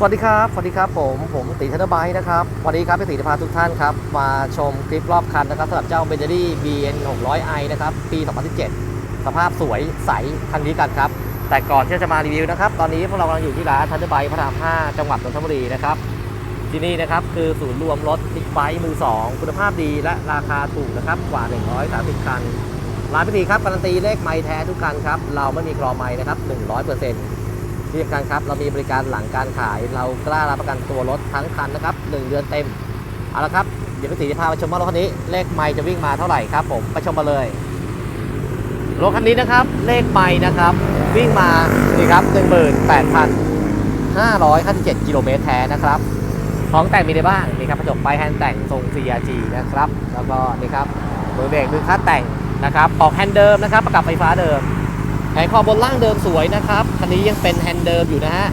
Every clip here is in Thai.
สวัสดีครับ สวัสดีครับผม ผมตีธนบายนะครับ วันนี้ครับพี่ตีจะพาทุกท่านครับ มาชมคลิปรอบคันนะครับสำหรับเจ้า b e n j a r y BN 600i นะครับ ปี 2017 สภาพสวยใสคันนี้กันครับ แต่ก่อนที่จะมารีวิวนะครับ ตอนนี้พวกเรากำลังอยู่ที่ร้านทันเดอร์พระราม 5 จังหวัดนนทบุรีนะครับ ที่นี่นะครับคือศูนย์รวมรถบิ๊กไบค์มือ 2 คุณภาพดีและราคาถูกนะครับ กว่า 130 คัน ร้านพิธีครับการันตีเลขไม้แท้ทุกคันครับ เราไม่มีกรอไม้นะครับ100% ที่สำคัญครับเรามีบริการหลังการขายเรากล้ารับประกันตัวรถทั้งคันนะครับ 1 เดือนเต็ม เอาละครับ เดี๋ยวพิธีจะพาไปชมว่ารถคันนี้เลขไม้จะวิ่งมาเท่าไหร่ครับผมไปชมมาเลยรถคันนี้นะครับเลขไม้นะครับ วิ่งมานี่ครับ18,557กิโลเมตรแท้นะครับของแต่งมีอะไรบ้างนี่ครับกระจกไฟแฮนด์แต่งทรง CRG นะครับ แล้วก็นี่ครับมือเบรกมือคัดแต่งนะครับปอกแฮนด์เดิมนะครับ ประกับไฟฟ้าเดิม งคอบนล่างเดิมสวยนะครับ คันนี้ยังเป็นแฮนด์เดิมอยู่นะฮะ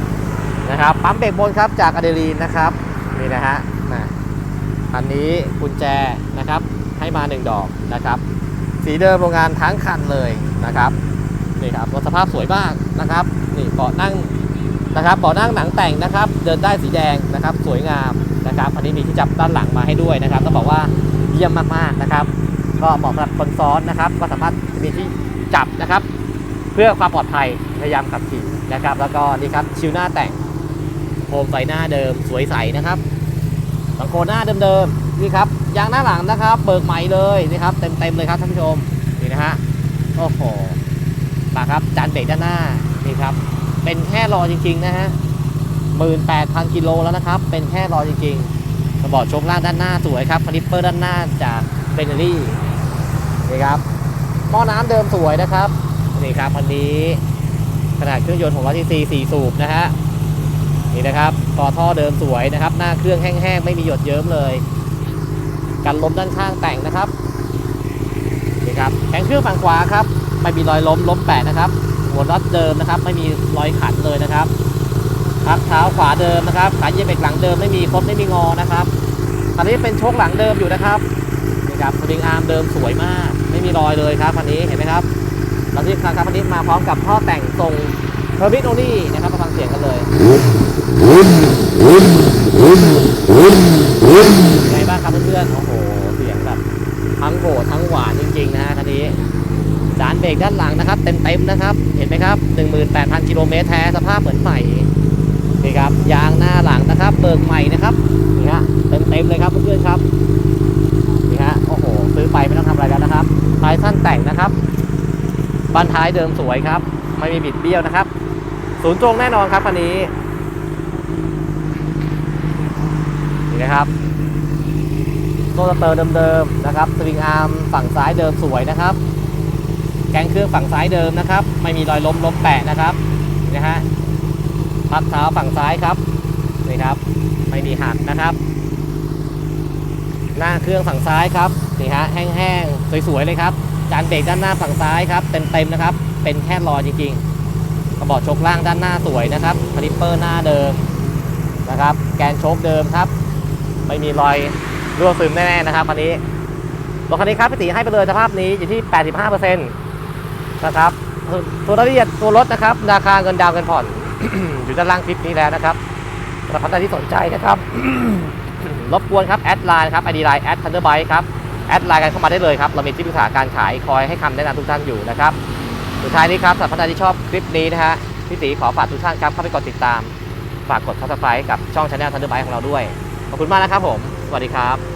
นะครับ ปั๊มเบรกบนครับจากอะเดรีนนะครับ นี่นะฮะมาคันนี้กุญแจนะครับ ให้มา 1 ดอกนะครับ สีเดิมโรงงานทั้งคันเลยนะครับ นี่ครับรถสภาพสวยมากนะครับ นี่เบาะนั่งนะครับเบาะนั่งหนังแต่งนะครับ เดินได้สีแดงนะครับ สวยงามนะครับอันนี้มีที่จับด้านหลังมาให้ด้วยนะครับต้องบอกว่าเยี่ยมมากๆนะครับ ก็เหมาะสำหรับคนซ้อนนะครับ ก็สามารถมีที่จับนะครับ เพื่อความปลอดภัยพยายามขับขี่นะครับ แล้วก็นี่ครับชิวหน้าแต่งโคมไฟหน้าเดิมสวยใสนะครับสังโคหน้าเดิมๆนี่ครับยางหน้าหลังนะครับเบิกใหม่เลยนี่ครับเต็มๆเลยครับท่านผู้ชมนี่นะฮะโอ้โหมาครับจานเบรกด้านหน้านี่ครับเป็นแค่รอจริง ๆ นะฮะหมื่นแปดพันกิโลแล้วนะครับ เป็นแค่รอจริงๆกระบอกชมล่างด้านหน้าสวยครับคาลิปเปอร์ด้านหน้าจากเบนเนอรี่นี่ครับหม้อน้ำเดิมสวยนะครับ นี่ครับคันนี้ขนาดเครื่องยนต์ของร้อยทีซีสี่สูบนะฮะนี่นะครับต่อท่อเดิมสวยนะครับ หน้าเครื่องแห้งๆไม่มีหยดเยิ้มเลย กันล้มด้านข้างแต่งนะครับนี่ครับแข็งเครื่องฝั่งขวาครับไม่มีรอยล้มล้มแปะนะครับ หัวน็อตเดิมนะครับ ไม่มีรอยขันเลยนะครับพักเท้าขวาเดิมนะครับขาเหยียบเบรกหลังเดิมไม่มีคดไม่มีงอนะครับคันนี้เป็นโชคหลังเดิมอยู่นะครับนี่ครับสปริงอาร์มเดิมสวยมาก ไม่มีรอยเลยครับคันนี้เห็นไหมครับ แล้วที่คันครับคันนี้มาพร้อมกับท่อแต่งทรงเทอร์บิโอนี่นะครับมาฟังเสียงกันเลยไงบ้างครับเพื่อนๆโอ้โหเสียงแบบทั้งโหดทั้งหวานจริงๆนะฮะคันนี้จานเบรกด้านหลังนะครับเต็มๆนะครับ เห็นไหมครับ 18,000 กิโลเมตรแท้สภาพเหมือนใหม่นี่ครับยางหน้าหลังนะครับเบิกใหม่นะครับนี่ฮะเต็มๆเลยครับเพื่อนๆครับนี่ฮะโอ้โหซื้อไปไม่ต้องทำอะไรแล้วนะครับท้ายสั้นแต่งนะครับ บันท้ายเดิมสวยครับ ไม่มีบิดเบี้ยวนะครับ ศูนย์ตรงแน่นอนครับคันนี้นี่นะครับโซลเตอร์เดิมๆนะครับสวิงอาร์มฝั่งซ้ายเดิมสวยนะครับ แกงเครื่องฝั่งซ้ายเดิมนะครับ ไม่มีรอยล้มล้มแปะนะครับนี่นะฮะพักเท้าฝั่งซ้ายครับนี่ครับ ไม่มีหักนะครับ หน้าเครื่องฝั่งซ้ายครับนี่ฮะแห้งๆสวยๆเลยครับ จานเบรกด้านหน้าฝั่งซ้ายครับเต็มๆนะครับ เป็นแค่รอยจริงๆกระบอกชคล่างด้านหน้าสวยนะครับคาลิปเปอร์หน้าเดิมนะครับ แกนโชคเดิมครับ ไม่มีรอยรั่วซึมแน่ๆนะครับคันนี้รถคันนี้ครับพี่ตีให้ไปเลยสภาพนี้อยู่ที่ 85%นะครับตัวรายละเอียดตัวรถนะครับ ราคาเงินดาวเงินผ่อน อยู่ด้านล่างคลิปนี้แล้วนะครับสำหรับท่านที่สนใจนะครับ รบกวนครับ แอดไลน์ครับไอดีไลน์แอดทันเดอร์ไบครับ แอดไลน์กันเข้ามาได้เลยครับ เรามีที่ปรึกษาการขายคอยให้คำแนะนำทุกท่านอยู่นะครับ สุดท้ายนี้ครับสำหรับท่านที่ชอบคลิปนี้นะฮะพี่ตีขอฝากทุกท่านครับเข้าไปกดติดตาม ฝากกด subscribe กับช่องช anel ทันเดอร์ไบของเราด้วย ขอบคุณมากนะครับผม สวัสดีครับ